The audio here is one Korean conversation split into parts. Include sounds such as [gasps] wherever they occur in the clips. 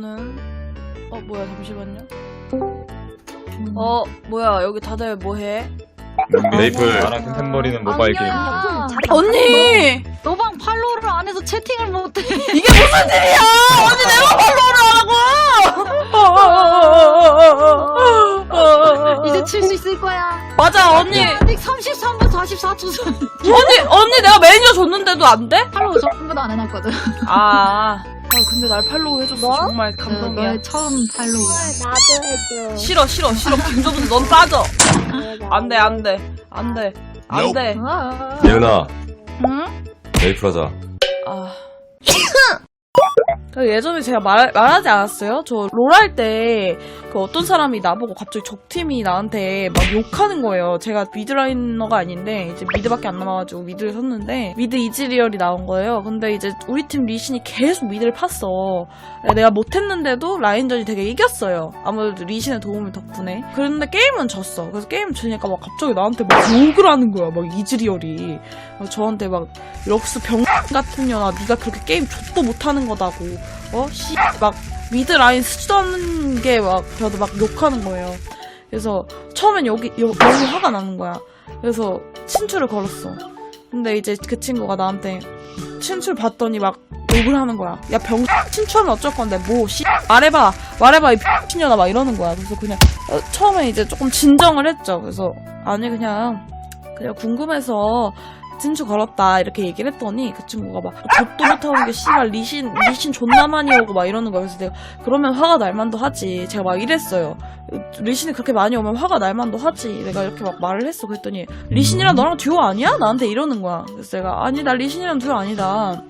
저는 어 뭐야 잠시만요. 어 뭐야 여기 다들 뭐해? 메이플 나랑 템템버리는 모바일 게임. 언니 너방 팔로우를 안 해서 채팅을 못해. [laughs] 이게 무슨 일이야? 언니 내가 팔로우를 하고. 이제 칠 수 있을 거야. 맞아 언니 아직 33분 44초 전. 언니 언니 내가 매니저 줬는데도 안 돼? 팔로우 전부도 안 해놨거든. 아, 아 근데 날 팔로우 해줬어 정말 그 감동이야. 너의 처음 팔로우야. 나도 해줘. 싫어 싫어 싫어 김정은 넌 빠져. 안돼 안돼 안돼 안돼. 아, 예은아 응? 메이플 하자 아. [laughs] 그 예전에 제가 말, 말하지 않았어요? 저 롤 할 때 그 어떤 사람이 나보고 갑자기 적팀이 나한테 막 욕하는 거예요. 제가 미드라이너가 아닌데 이제 미드밖에 안 남아가지고 미드를 섰는데 미드 이즈리얼이 나온 거예요. 근데 이제 우리 팀 리신이 계속 미드를 팠어. 내가 못했는데도 라인전이 되게 이겼어요. 아무래도 리신의 도움 덕분에. 그런데 게임은 졌어. 그래서 게임 지니까 막 갑자기 나한테 막 욕을 하는 거야. 막 이즈리얼이. 막 저한테 막 럭스 병 같은 년아 네가 그렇게 게임 족도 못하는 거다고 어? 씨 막 미드 라인 않는 게막 저도 막 욕하는 거예요. 그래서 처음엔 여기 여, 너무 화가 나는 거야. 그래서 친추를 걸었어. 근데 이제 그 친구가 나한테 친추를 봤더니 막 욕을 하는 거야. 야 병 친추하면 어쩔 건데? 뭐 씨 말해봐. 말해봐 이 X년아. 막 이러는 거야. 그래서 그냥 어, 처음에 이제 조금 진정을 했죠. 그래서 아니 그냥 그냥 궁금해서 친추 걸었다 이렇게 얘기를 했더니 그 친구가 막 족도 못하는 게 씨발 리신 리신 존나 많이 오고 막 이러는 거야. 그래서 내가 그러면 화가 날 만도 하지. 제가 막 이랬어요. 리신이 그렇게 많이 오면 화가 날 만도 하지. 내가 이렇게 막 말을 했어. 그랬더니 리신이랑 너랑 듀오 아니야? 나한테 이러는 거야. 그래서 내가 아니 나 리신이랑 듀오 아니다.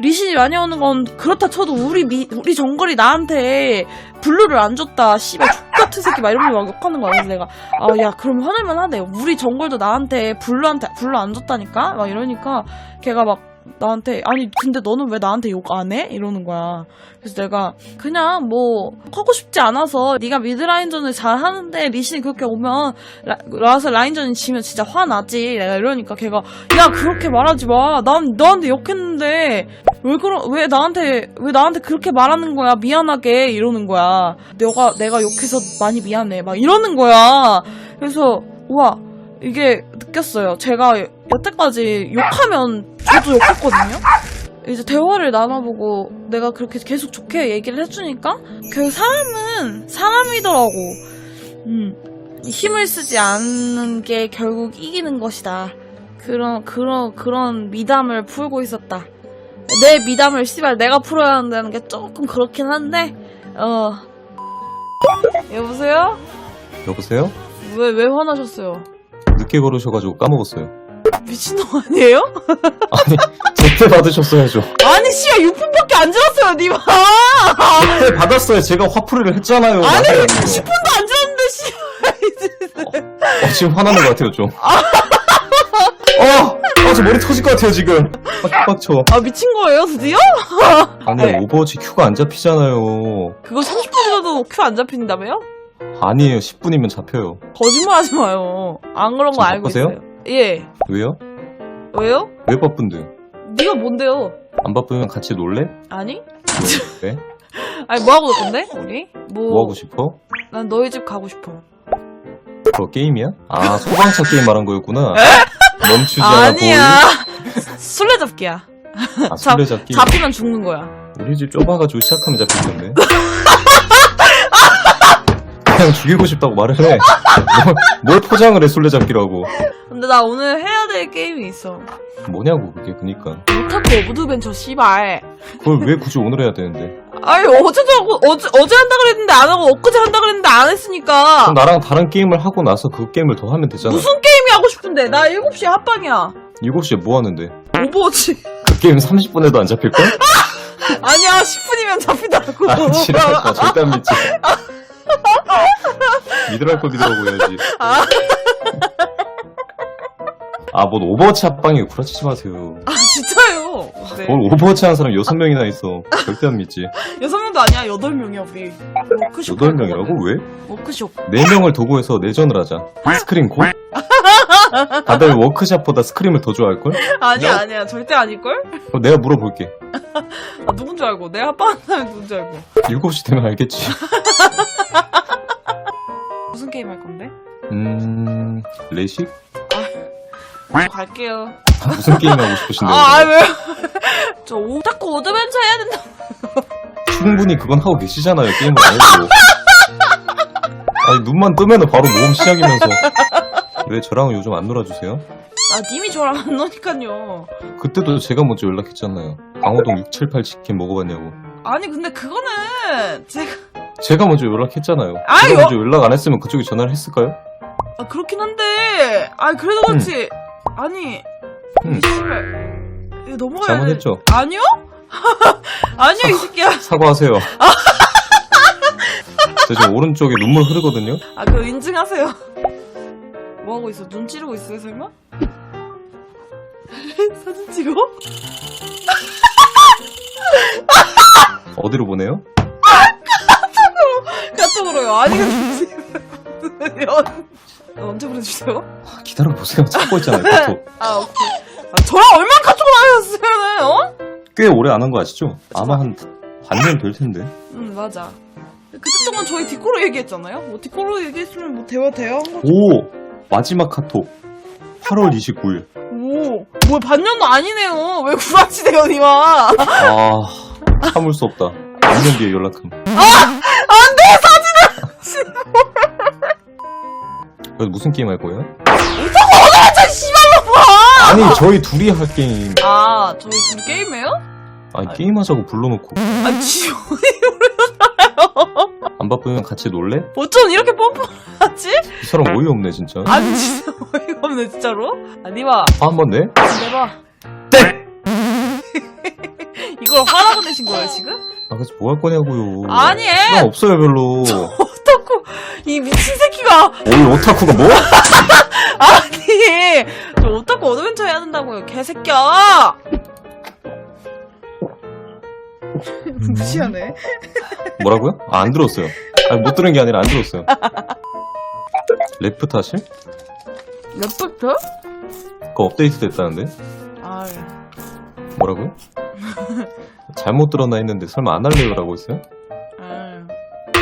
리신이 많이 오는 건 그렇다 쳐도 우리 미, 우리 정글이 나한테 블루를 안 줬다. 씨발 족 같은 새끼 막 이러면서 막 욕하는 거야. 그래서 내가 아 야 그럼 화낼만 하네 우리 정글도 나한테 블루 한테 블루 안 줬다니까? 막 이러니까 걔가 막 나한테 아니 근데 너는 왜 나한테 욕 안 해? 이러는 거야. 그래서 내가 그냥 뭐 하고 싶지 않아서 네가 미드라인전을 잘 하는데 리신이 그렇게 오면 라, 라서 라인전이 지면 진짜 화나지. 내가 이러니까 걔가 야 그렇게 말하지 마 난 너한테 욕했는데 왜 그러 왜 나한테 왜 나한테 그렇게 말하는 거야? 미안하게. 이러는 거야 내가 내가 욕해서 많이 미안해. 막 이러는 거야. 그래서 우와 이게 느꼈어요 제가 여태까지 욕하면 저도 욕했거든요 이제 대화를 나눠보고 내가 그렇게 계속 좋게 얘기를 해주니까 그 사람은 사람이더라고 음 힘을 쓰지 않는 게 결국 이기는 것이다 그런 그런 그런 미담을 풀고 있었다 내 미담을 씨발 내가 풀어야 한다는 게 조금 그렇긴 한데 어 여보세요? 여보세요? 왜 왜 화나셨어요? 늦게 걸으셔가지고 까먹었어요 미친놈 아니에요? [laughs] 아니 제때 받으셨어야죠 아니 씨발 6분밖에 안 지났어요 니마 제때 받았어요 제가 화풀이를 했잖아요 아니. 왜 10분도 안 지났는데 씨발 어, 지금 화나는 것 같아요 좀 어! 아, 저 머리 터질 것 같아요, 지금. 빡빡쳐. 아 미친 거예요 드디어? 아니, 네. 오버워치 큐가 안 잡히잖아요. 그거 30분이라도 큐 안 잡힌다며요? 아니에요, 10분이면 잡혀요. 거짓말 하지 마요 안 그런 거 알고 바쁘세요? 있어요 예 왜요? 왜요? 왜 바쁜데? 네가 뭔데요? 안 바쁘면 같이 놀래? 아니? 왜? [laughs] 아니 뭐 하고 놀 건데 우리? 뭐, 뭐 하고 싶어? 난 너희 집 가고 싶어 그거 게임이야? 아, 소방차 게임 말한 거였구나. [laughs] 멈추지 않아, 아니야 [laughs] 술래잡기야 보이. 아, 술래잡기. 잡히면 죽는 거야 우리 집 좁아가지고 시작하면 잡힐 텐데. 그냥 죽이고 싶다고 말을 해. 뭘, 뭘 포장을 해, 술래잡기라고. 근데 나 오늘 해야 될 게임이 있어 뭐냐고, 그게, 그니까. 오타쿠 오브드벤처 씨발 그걸 왜 굳이 오늘 해야 되는데? 아니 어제도 하고 어제 어제 한다 그랬는데 안 하고 엊그제 한다 그랬는데 안 했으니까 그럼 나랑 다른 게임을 하고 나서 그 게임을 더 하면 되잖아. 무슨 게임이 하고 싶은데 나 7시에 합방이야 7시에 뭐 하는데? 오버워치 그 게임 30분에도 안 잡힐걸? [laughs] 아니야 10분이면 잡히더라고 아, 지랄하다. 절대 안 믿지. [laughs] 믿으랄 거 믿으라고 해야지. 아. 아, 뭐 오버워치 합방이 구라치지 마세요. 아 진짜요 근데 뭘 오버워치 하는 사람 여섯 명이나 있어. 절대 안 믿지. 여섯 명도 아니야 여덟 명이야 우리. 워크숍 여덟 할 명이라고? 왜? 워크숍. 네 명을 도구해서 내전을 하자. 스크림 고? 다들 워크샵보다 스크림을 더 좋아할걸? 아니야 아니야 절대 아닐 걸? 그럼 내가 물어볼게. 아 누군 줄 알고 내 합방하는 사람이 누군 줄 알고. 7시 되면 알겠지. [laughs] 무슨 게임 할 건데? 음... 레식? 저 갈게요. 무슨 게임 하고 싶으신데요? 아, 아 왜요? [laughs] 저 오타쿠 오드벤처 해야 된다. 충분히 그건 하고 계시잖아요. 게임을 안 해도. 아니 눈만 뜨면 은 바로 모험 시작이면서 왜 저랑 은 요즘 안 놀아주세요? 아 님이 저랑 안 노니까요. 그때도 제가 먼저 연락했잖아요. 강호동 678 치킨 먹어봤냐고. 아니 근데 그거는 제가 제가 먼저 연락했잖아요. 아유! 제가 먼저 연락 안 했으면 그쪽이 전화를 했을까요? 아 그렇긴 한데 아 그래도 그렇지 아니 음. 씨발 이거 넘어가야 돼. 잘못했죠. 아니요? [laughs] 아니요 이 새끼야. 사과하세요. [laughs] 저 지금 오른쪽에 눈물 흐르거든요. 아 그거 인증하세요. 뭐 하고 있어? 눈 찌르고 있어요 설마? [laughs] 사진 찍어? 어디로 보내요? 카톡으로요. 아니 근데 연 언제 보내주세요? 아, 기다려 보세요. 찾고 있잖아요. 카톡. 아 오케이. 아, 저랑 얼마나 카톡을 안 하셨으면은 어? 꽤 오래 안 한 거 아시죠? 아마 한 반년 될 텐데. 응 맞아. 그때 동안 저희 디코로 얘기했잖아요. 뭐 디코로 얘기했으면 뭐 대화 대화 한 거죠. 오 마지막 카톡 8월 29일. 오, 뭐 반년도 아니네요. 왜 구라치네요, 니마. 아 참을 수 없다. 2년 뒤에 연락함. 그래서 무슨 게임 할 거예요? 저 씨발로 봐. 아니 저희 둘이 할 게임. 아, 저희 지금 게임해요? 아니 게임 하자고 불러놓고 아, 지원이 안 바쁘면 같이 놀래? 어쩜 이렇게 뻔뻔 하지? 이 사람 어이없네 진짜. 아니 진짜 어이가 없네 진짜로. 아, 니마, 아, 한번 내? 내봐. 땡! [laughs] 이걸 화나고 내신 거예요 지금? 아 그래서 뭐 할 거냐고요. 아니. 시간 없어요 별로. 이 미친 새끼가 올 오타쿠가 뭐? [laughs] 아니 저 오타쿠 어드벤처 해야 된다고요 개새끼야. 무시하네. 뭐라고요? 아, 안 들었어요. 아니, 못 들은 게 아니라 안 들었어요. 레프트 하실? 레프트? 그거 업데이트 됐다는데? 아, 뭐라고요? 잘못 들었나 했는데 설마 안 할래요라고 했어요?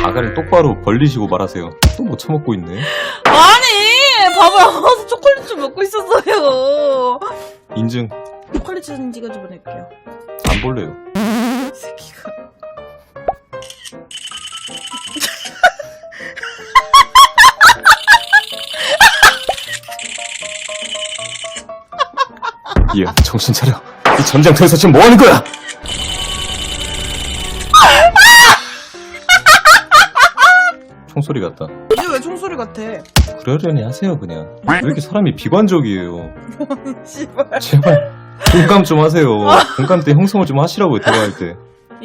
아. 아가리 똑바로 벌리시고 말하세요. 또못 처먹고 있네. 아니 밥을 안 먹어서 초콜릿 좀 먹고 있었어요. 인증 초콜릿 사진 찍어줘 보낼게요. 안 볼래요. 이 새끼가. 예, 정신 차려. 이 전장터에서 지금 뭐 하는 거야? 총소리 같다. 이게 왜 총소리 같아? 그러려니 하세요 그냥. 왜 이렇게 사람이 비관적이에요? 씨발. 제발 공감 좀 하세요. 공감 때 형성을 좀 하시라고요 대화할 때.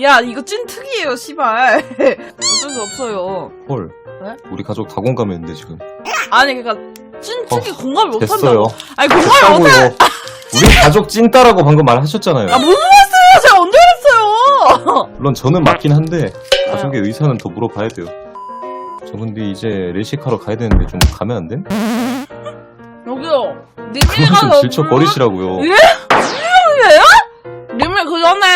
야 이거 찐 특이에요, 씨발. 어쩔 수 없어요. 헐. 왜? 우리 가족 다 공감했는데 지금. 아니 그러니까 찐 특이 공감을 못 됐어요. 한다고. 아니 공감을 못 해. 됐다고요. 우리 가족 찐따라고 방금 말하셨잖아요. 아 무슨 말씀이에요? 제가 언제 그랬어요? 물론 저는 맞긴 한데 아. 가족의 의사는 더 물어봐야 돼요. 저 근데 이제 레식하러 가야 되는데 좀 가면 안 됨? 여기요. 님이 그만 좀 가서 질척거리시라고요. 예? 님이에요? 님이 그 전에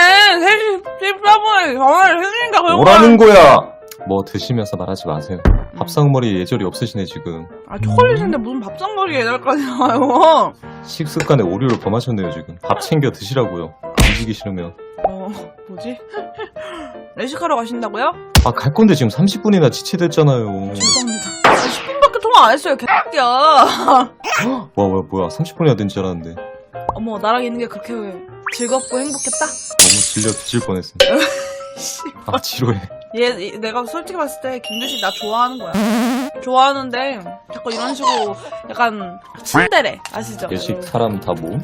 3시 14분에 전화를 했으니까 그런 뭐라는 거야? 뭐 드시면서 말하지 마세요. 밥상머리 예절이 없으시네 지금. 아 초콜릿인데 무슨 밥상머리 애들까지 나와요. 식습관에 오류를 범하셨네요 지금. 밥 챙겨 드시라고요. 움직이 싫으면. 어 뭐지? [laughs] 레식하러 가신다고요? 아 갈 건데 지금 30분이나 지체됐잖아요. 죄송합니다. 아, 10분밖에 통화 안 했어요, 개새끼야. [gasps] 와 뭐야 뭐야 30분이나 된 줄 알았는데 어머 나랑 있는 게 그렇게 즐겁고 행복했다? 너무 질려 뒤질 뻔했어. [laughs] 아 지루해. 얘, 얘- 내가 솔직히 봤을 때 김두씨 나 좋아하는 거야. 좋아하는데 자꾸 이런 식으로 약간 침대래 아시죠? 예식 사람 다 모음?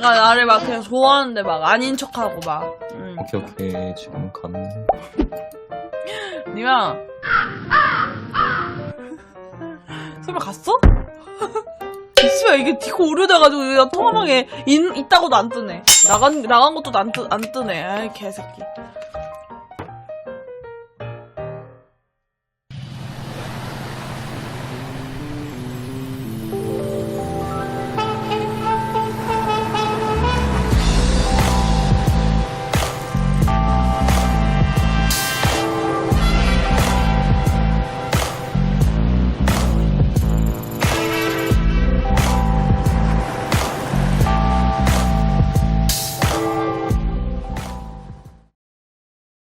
약간 나를 막 그냥 좋아하는데 막 아닌 척하고 막. 음. 오케이 오케이 지금 가는. 니야. [laughs] 설마 갔어? [laughs] 씨발 이게 디코 오류돼가지고 나 통화방에 있, 있다고도 안 뜨네. 나간 나간 것도 안, 뜨, 안 뜨네. 아이 개새끼.